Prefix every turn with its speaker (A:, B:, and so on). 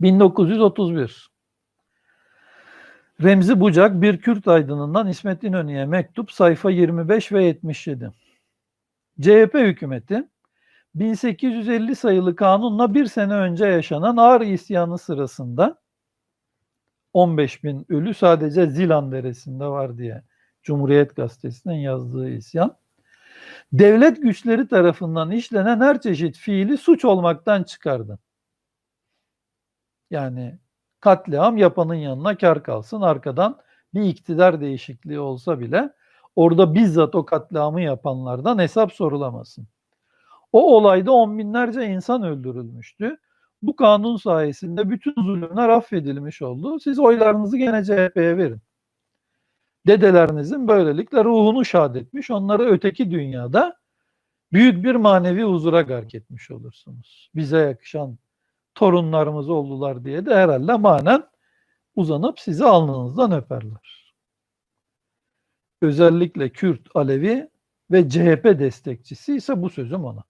A: 1931. Remzi Bucak bir Kürt aydınından İsmet İnönü'ye mektup sayfa 25 ve 77. CHP hükümeti 1850 sayılı kanunla bir sene önce yaşanan ağır isyanı sırasında 15 bin ölü sadece Zilan Deresi'nde var diye Cumhuriyet Gazetesi'nin yazdığı isyan. Devlet güçleri tarafından işlenen her çeşit fiili suç olmaktan çıkardı. Yani katliam yapanın yanına kar kalsın. Arkadan bir iktidar değişikliği olsa bile orada bizzat o katliamı yapanlardan hesap sorulamasın. O olayda on binlerce insan öldürülmüştü. Bu kanun sayesinde bütün zulümler affedilmiş oldu. Siz oylarınızı gene CHP'ye verin. Dedelerinizin böylelikle ruhunu şad etmiş, onları öteki dünyada büyük bir manevi huzura gark etmiş olursunuz. Bize yakışan torunlarımız oldular diye de herhalde manen uzanıp sizi alnınızdan öperler. Özellikle Kürt, Alevi ve CHP destekçisi ise bu sözüm ona.